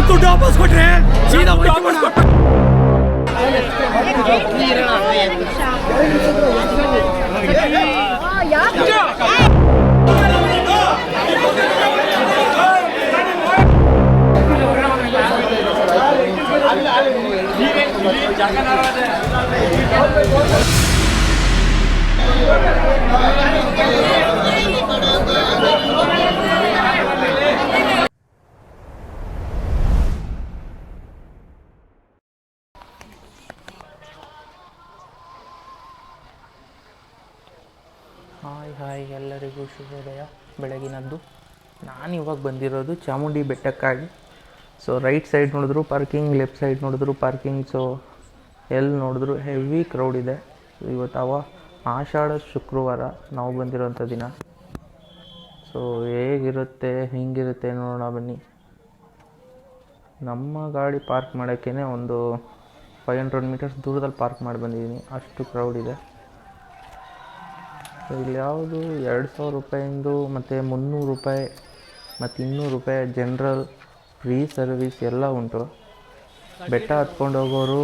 ಒಂದು ದುಡ್ಡು ವಾಪಸ್ ಕೊಟ್ರೆ ಸೀದಾ ಹೋಯ್ತು ಹಾಯ್ ಎಲ್ಲರಿಗೂ ಶುಭೋದಯ ಬೆಳಗಿನದ್ದು. ನಾನು ಇವಾಗ ಬಂದಿರೋದು ಚಾಮುಂಡಿ ಬೆಟ್ಟಕ್ಕಾಗಿ. ಸೊ ರೈಟ್ ಸೈಡ್ ನೋಡಿದ್ರು ಪಾರ್ಕಿಂಗ್ ಲೆಫ್ಟ್ ಸೈಡ್ ನೋಡಿದ್ರು ಪಾರ್ಕಿಂಗ್ ಸೊ ಎಲ್ಲಿ ನೋಡಿದ್ರು ಹೆವಿ ಕ್ರೌಡ್ ಇದೆ. ಇವತ್ತು ಅವ ಆಷಾಢ ಶುಕ್ರವಾರ ನಾವು ಬಂದಿರೋಂಥ ದಿನ. ಸೊ ಹೇಗಿರುತ್ತೆ, ಹೆಂಗಿರುತ್ತೆ ನೋಡೋಣ ಬನ್ನಿ. ನಮ್ಮ ಗಾಡಿ ಪಾರ್ಕ್ ಮಾಡೋಕ್ಕೇ ಒಂದು ಫೈವ್ ಹಂಡ್ರೆಡ್ ಮೀಟರ್ಸ್ ದೂರದಲ್ಲಿ ಪಾರ್ಕ್ ಮಾಡಿ ಬಂದಿದ್ದೀನಿ. ಅಷ್ಟು ಕ್ರೌಡ್ ಇದೆ. ಇಲ್ಲಿ ಯಾವುದು? ಎರಡು ಸಾವಿರ ರೂಪಾಯಿಂದು ಮತ್ತು ಮುನ್ನೂರು ರೂಪಾಯಿ, ಮತ್ತು ಇನ್ನೂರು ರೂಪಾಯಿ ಜನ್ರಲ್ ಫ್ರೀ ಸರ್ವಿಸ್ ಎಲ್ಲ ಉಂಟು. ಬೆಟ್ಟ ಹತ್ಕೊಂಡು ಹೋಗೋರು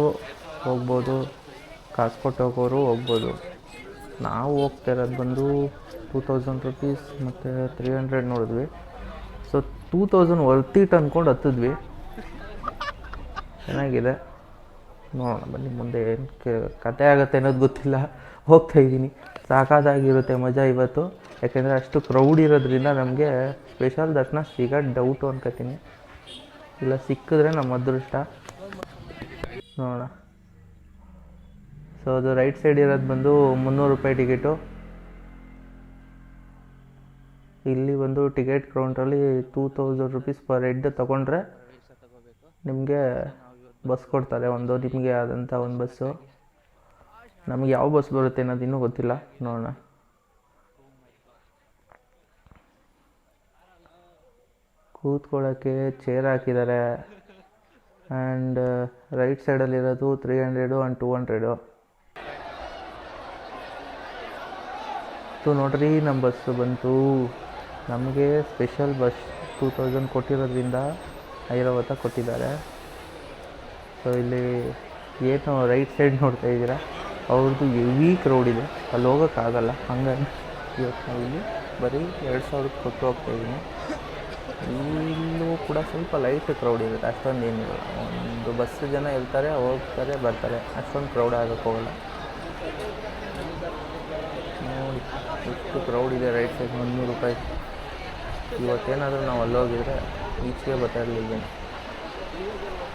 ಹೋಗ್ಬೋದು, ಕಾಸು ಕೊಟ್ಟು ಹೋಗೋರು ಹೋಗ್ಬೋದು. ನಾವು ಹೋಗ್ತಾ ಇರೋದು ಬಂದು ಟೂ ತೌಸಂಡ್ ರುಪೀಸ್ ಮತ್ತು ತ್ರೀ ಹಂಡ್ರೆಡ್ ನೋಡಿದ್ವಿ. So two thousand worth it ಅಂದ್ಕೊಂಡು ಹತ್ತಿದ್ವಿ. ಚೆನ್ನಾಗಿದೆ. ನೋಡೋಣ ಬನ್ನಿ ಮುಂದೆ ಏನು ಕತೆ ಆಗುತ್ತೆ ಅನ್ನೋದು ಗೊತ್ತಿಲ್ಲ. ಹೋಗ್ತಾ ಇದ್ದೀನಿ. ಸಾಕಾದಾಗಿರುತ್ತೆ ಮಜಾ ಇವತ್ತು. ಯಾಕೆಂದರೆ ಅಷ್ಟು ಕ್ರೌಡ್ ಇರೋದ್ರಿಂದ ನಮಗೆ ಸ್ಪೆಷಲ್ ದರ್ಶನ ಸಿಗೋದು ಡೌಟು ಅನ್ಕೋತೀನಿ. ಇಲ್ಲ, ಸಿಕ್ಕಿದ್ರೆ ನಮ್ಮ ಅದೃಷ್ಟ. ನೋಡೋಣ. ಸೊ ಅದು ರೈಟ್ ಸೈಡ್ ಇರೋದು ಬಂದು ಮುನ್ನೂರು ರೂಪಾಯಿ ಟಿಕೆಟು ಇಲ್ಲಿ ಬಂದು ticket ಕೌಂಟ್ರಲ್ಲಿ two thousand rupees per head ತೊಗೊಂಡ್ರೆ ನಿಮಗೆ ಬಸ್ ಕೊಡ್ತಾರೆ ಒಂದು ನಿಮಗೆ ಆದಂಥ ಒಂದು ಬಸ್ಸು ನಮಗೆ ಯಾವ ಬಸ್ ಬರುತ್ತೆ ಅನ್ನೋದು ಇನ್ನೂ ಗೊತ್ತಿಲ್ಲ. ನೋಡೋಣ. ಕೂತ್ಕೊಳ್ಳೋಕ್ಕೆ ಚೇರ್ ಹಾಕಿದ್ದಾರೆ. And right ಸೈಡಲ್ಲಿರೋದು three hundred and two hundred ನೋಡ್ರಿ ನಮ್ಮ ಬಸ್ಸು ಬಂತು. ನಮಗೆ ಸ್ಪೆಷಲ್ ಬಸ್ ಟೂ ತೌಸಂಡ್ ಕೊಟ್ಟಿರೋದ್ರಿಂದ ಐರಾವತ ಕೊಟ್ಟಿದ್ದಾರೆ. ಸೊ ಇಲ್ಲಿ ಏನು ರೈಟ್ ಸೈಡ್ ನೋಡ್ತಾ ಇದ್ದೀರಾ? ಅವ್ರದ್ದು ವೀಕ್ ಇದೆ. ಅಲ್ಲಿ ಹೋಗೋಕ್ಕಾಗಲ್ಲ ಹಾಗಾಗಿ ಇವತ್ತು ನಾವು ಇಲ್ಲಿ ಬರೀ ಎರಡು ಸಾವಿರಕ್ಕೆ ಕೊಟ್ಟು ಹೋಗ್ತಾಯಿದ್ದೀನಿ ಇಲ್ಲೂ ಕೂಡ ಸ್ವಲ್ಪ ಲೈಟ್ ಕ್ರೌಡ್ ಇರುತ್ತೆ ಅಷ್ಟೊಂದು ಏನಿಲ್ಲ. ಒಂದು ಬಸ್ ಜನ ಇರ್ತಾರೆ, ಹೋಗ್ತಾರೆ, ಬರ್ತಾರೆ. ಅಷ್ಟೊಂದು ಕ್ರೌಡ್ ಹೋಗಲ್ಲ. ನೋಡಿ, ಎಷ್ಟು ಕ್ರೌಡ್ ಇದೆ ರೈಟ್ ಸೈಡ್ ಮುನ್ನೂರು ರೂಪಾಯಿ. ಇವತ್ತೇನಾದರೂ ನಾವು ಅಲ್ಲೋಗಿದ್ರೆ ಈಚೆಗೆ ಬರ್ತಾ ಇರಲಿಲ್ಲ.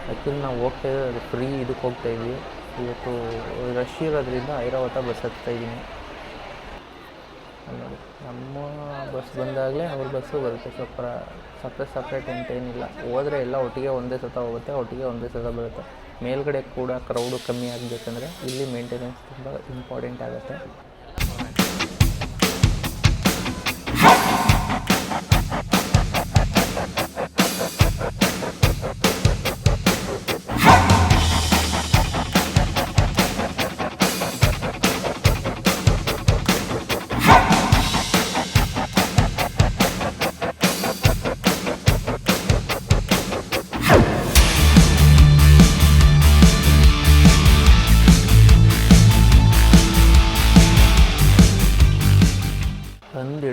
ಆ್ಯಕ್ಚುಲಿ ನಾವು ಹೋಗ್ತಾ ಇರೋದು ಫ್ರೀ ಇದಕ್ಕೆ ಹೋಗ್ತಾ ಇದ್ವಿ. ಇವತ್ತು ರಶ್ ಇರೋದ್ರಿಂದ ಐರಾವತ ಬಸ್ ಹತ್ತಾ ಇದ್ದೀನಿ. ನೋಡಿ, ನಮ್ಮ ಬಸ್ ಬಂದಾಗಲೇ ಅವ್ರ ಬಸ್ಸು ಬರುತ್ತೆ. ಸ್ವಲ್ಪ ಸಪ್ರೇಟ್ ಸಪ್ರೇಟ್ ಅಂತ ಏನಿಲ್ಲ. ಹೋದರೆ ಎಲ್ಲ ಒಟ್ಟಿಗೆ ಒಂದೇ ಸತ ಹೋಗುತ್ತೆ, ಒಟ್ಟಿಗೆ ಒಂದೇ ಸತ ಬರುತ್ತೆ. ಮೇಲ್ಗಡೆ ಕೂಡ ಕ್ರೌಡು ಕಮ್ಮಿ ಆಗಬೇಕಂದ್ರೆ ಇಲ್ಲಿ ಮೇಂಟೆನೆನ್ಸ್ ತುಂಬ ಇಂಪಾರ್ಟೆಂಟ್ ಆಗುತ್ತೆ.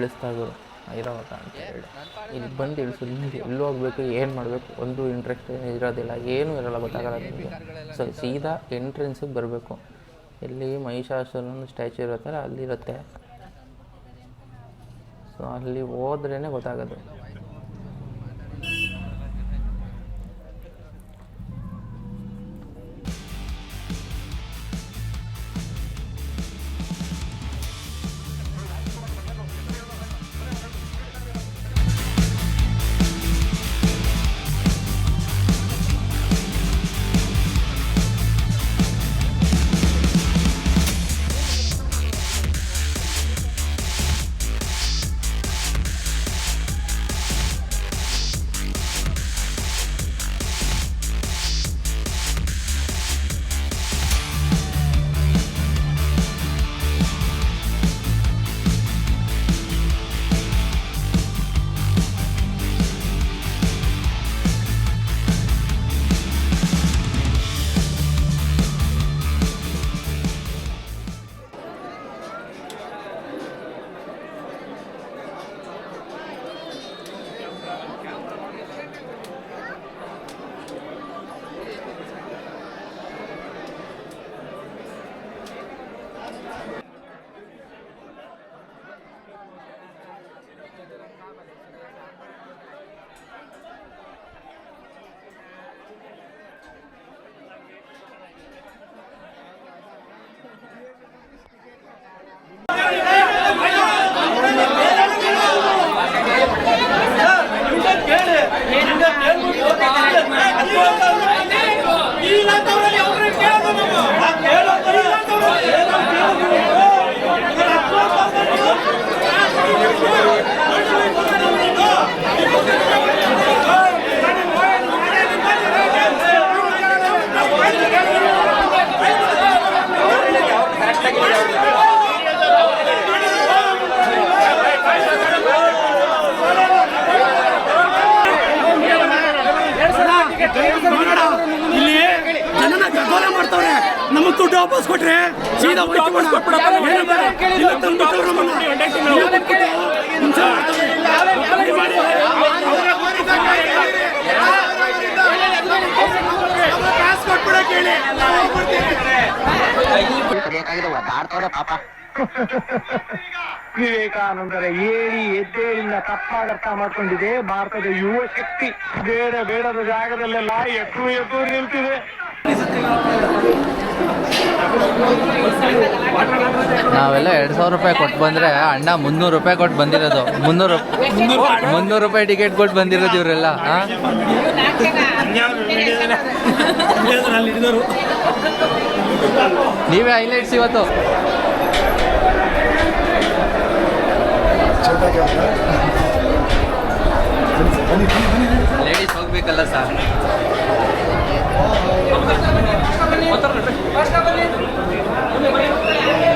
ಬಂದು ಇಳಿಸ್ತಾಗರು ಐರಾವತ ಅಂತ ಹೇಳಿ. ಇಲ್ಲಿ ಬಂದು ಇಳಿಸು, ಇಲ್ಲಿ ಎಲ್ಲಿ ಹೋಗ್ಬೇಕು, ಏನು ಮಾಡಬೇಕು? ಒಂದು ಇಂಟ್ರೆಸ್ಟ್ ಇರೋದಿಲ್ಲ. ಏನೂ ಇರೋಲ್ಲ, ಗೊತ್ತಾಗಲ್ಲ ನಿಮಗೆ. ಸೊ ಸೀದಾ ಎಂಟ್ರೆನ್ಸಿಗೆ ಬರಬೇಕು. ಇಲ್ಲಿ ಮಹಿಷಾಸುರನ ಸ್ಟ್ಯಾಚು ಇರುತ್ತಲ್ಲ, ಅಲ್ಲಿರುತ್ತೆ. ಸೊ ಅಲ್ಲಿ ಹೋದ್ರೇ ಗೊತ್ತಾಗೋದು. ಇಲ್ಲಿ ಜನನ ಗದ್ದಲ ಮಾಡ್ತಾವ್ರೆ ನಮ್ಮ ದುಡ್ಡು ವಾಪಸ್ ಕೊಟ್ರೆ ಸೀದಾ ಬೇಕಾಗಿದೆ ಪಾಪ ವಿವೇಕಾನಂದರ ಏಳಿ ಎದ್ದೇಳಿನ ತಪ್ಪಾಗರ್ಥ ಮಾಡ್ಕೊಂಡಿದೆ. ಭಾರತದ ಯುವ ಶಕ್ತಿ ಬೇಡ, ಬೇಡದ ಜಾಗದಲ್ಲೆಲ್ಲ ಎತ್ತು ಎದ್ದು ನಿಲ್ತಿದೆ ನಾವೆಲ್ಲ ಎರಡು ಸಾವಿರ ರೂಪಾಯಿ ಕೊಟ್ಟು ಬಂದರೆ ಅಣ್ಣ ಮುನ್ನೂರು ರೂಪಾಯಿ ಕೊಟ್ಟು ಬಂದಿರೋದು. ಮುನ್ನೂರು ಮುನ್ನೂರು ರೂಪಾಯಿ ಟಿಕೆಟ್ ಕೊಟ್ಟು ಬಂದಿರೋದು ಇವರೆಲ್ಲ ಹಾಂ ಅಲ್ಲಿ ಹಿಡಿದವರು ನೀವೇ ಹೈಲೈಟ್ಸ್ ಇವತ್ತು ಲೇಡೀಸ್ ಹೋಗ್ಬೇಕಲ್ಲ ಸರ್ ದೇವರೇ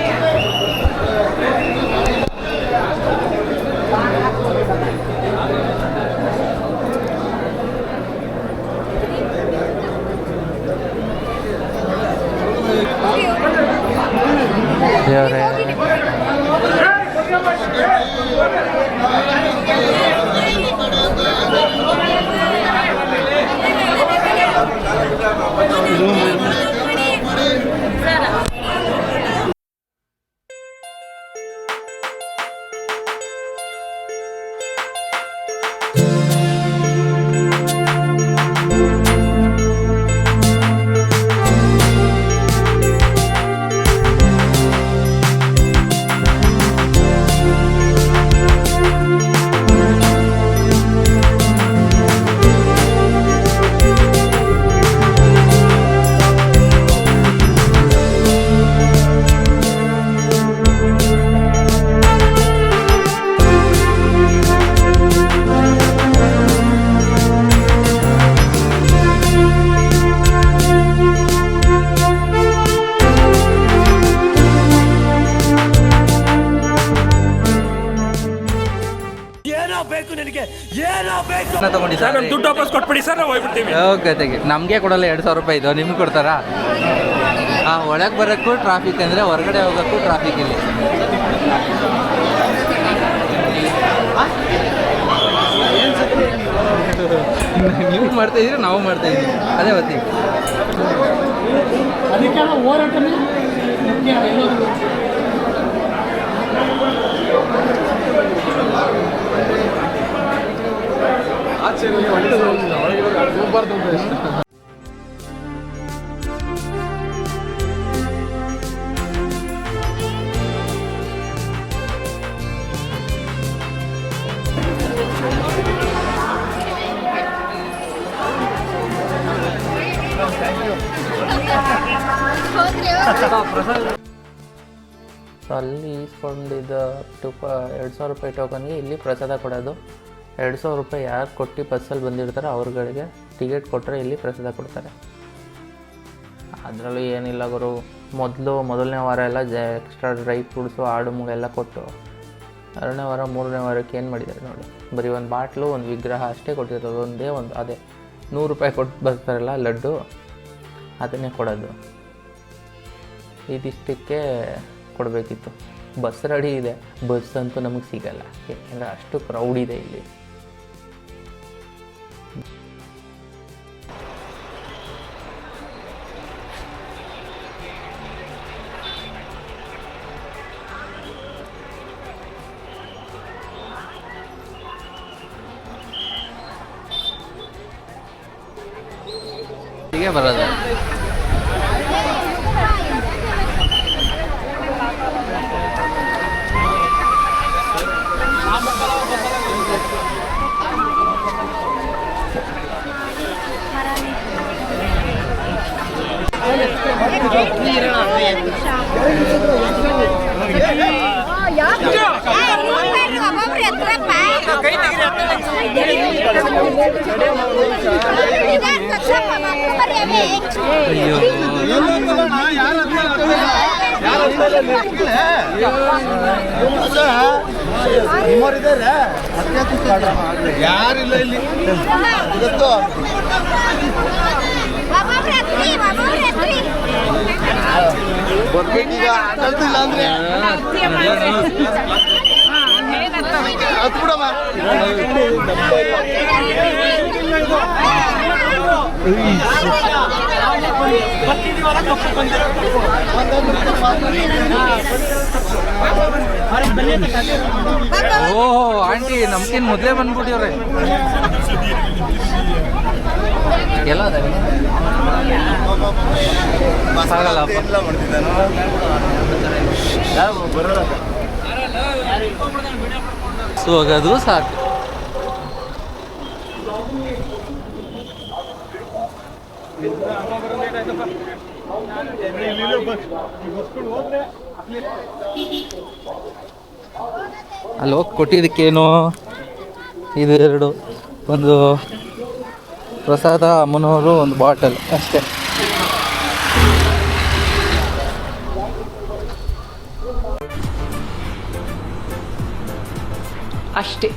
ಬೇಕು ನಿನಗೆ? ಏನೋ ಬೇಕು? ತಗೊಂಡಿ ಸರ್ ನಮ್ ದುಡ್ಡು ವಾಪಸ್ ಕೊಟ್ಬಿಡಿ ಸರ್ ನಾವು ಹೋಗ್ಬಿಡ್ತೀವಿ. ಗತಿಗೆ ನಮಗೆ ಕೊಡಲ್ಲ ಎರಡು ಸಾವಿರ ರೂಪಾಯಿ ಇದು. ನಿಮ್ಗೆ ಕೊಡ್ತಾರಾ? ಹಾಂ ಒಳಗೆ ಬರೋಕ್ಕೂ ಟ್ರಾಫಿಕ್ ಅಂದರೆ ಹೊರಗಡೆ ಹೋಗೋಕ್ಕೂ ಟ್ರಾಫಿಕ್ ಇಲ್ಲಿ. ನೀವು ಮಾಡ್ತಾ ಇದ್ರೆ ನಾವು ಮಾಡ್ತಾ ಇದ್ದೀವಿ. ಅದೇ ಹೊತ್ತಿ ಅದಕ್ಕೆ ಹೋರಾಟನೇ ಮುಖ್ಯ ಎಲ್ಲರಿಗೂ ಸೊ ಅಲ್ಲಿ ಈಸ್ಕೊಂಡಿದ್ದ ಟೂಪ, ಎರಡು ಸಾವಿರ ರೂಪಾಯಿ ಟೋಕನ್ಗೆ ಇಲ್ಲಿ ಪ್ರಸಾದ ಕೊಡೋದು. ಎರಡು ಸಾವಿರ ರೂಪಾಯಿ ಯಾರು ಕೊಟ್ಟು ಬಸ್ಸಲ್ಲಿ ಬಂದಿರ್ತಾರೋ ಅವ್ರುಗಳಿಗೆ ಟಿಕೆಟ್ ಕೊಟ್ಟರೆ ಇಲ್ಲಿ ಪ್ರಸಾದ ಕೊಡ್ತಾರೆ. ಅದರಲ್ಲೂ ಏನಿಲ್ಲ ಗುರು. ಮೊದಲು, ಮೊದಲನೇ ವಾರ ಎಲ್ಲ ಜ ಎಕ್ಸ್ಟ್ರಾ ಡ್ರೈ ಫ್ರೂಟ್ಸು ಆಡು ಮೂಗು ಎಲ್ಲ ಕೊಟ್ಟು ಎರಡನೇ ವಾರ, ಮೂರನೇ ವಾರಕ್ಕೆ ಏನು ಮಾಡಿದ್ದಾರೆ ನೋಡಿ. ಬರೀ ಒಂದು ಬಾಟ್ಲು, ಒಂದು ವಿಗ್ರಹ ಅಷ್ಟೇ ಕೊಟ್ಟಿರೋದು, ಒಂದೇ ಒಂದು, ಅದೇ. ನೂರು ರೂಪಾಯಿ ಕೊಟ್ಟು ಬರ್ತಾರಲ್ಲ ಲಡ್ಡು, ಅದನ್ನೇ ಕೊಡೋದು. ಇದಿಷ್ಟಕ್ಕೆ ಕೊಡಬೇಕಿತ್ತು. ಬಸ್ ರೆಡಿ ಇದೆ. ಬಸ್ ಅಂತೂ ನಮಗೆ ಸಿಗಲ್ಲ. ಯಾಕೆಂದರೆ ಅಷ್ಟು ಕ್ರೌಡ್ ಇದೆ ಇಲ್ಲಿ. ಬರೋದು. ಯಾರಿಲ್ಲ ಇಲ್ಲಿ. ಇವತ್ತು ಬರ್ಬೇಕೀಗ ಅದಲ್ದಿಲ್ಲ ಅಂದ್ರೆ. ಹತ್ತು ಬಿಡಮ್ಮ. ಓಹೋ ಆಂಟಿ ನಮ್ಕಿನ್ ಮೊದಲೇ ಬಂದ್ಬಿಟ್ಟಿವ್ರೆ. ಎಲ್ಲ ಅದ. ಸೊ ಹಾಗಾದ್ರೂ ಸಾಕು. ಅಲ್ಲಿ ಹೋಗಿ ಕೊಟ್ಟಿದ್ದಕ್ಕೇನು? ಇದು ಎರಡು ಒಂದು ಪ್ರಸಾದ ಅಮ್ಮನವರು ಒಂದು ಬಾಟಲ್ ಅಷ್ಟೇ. ಅಷ್ಟೇ.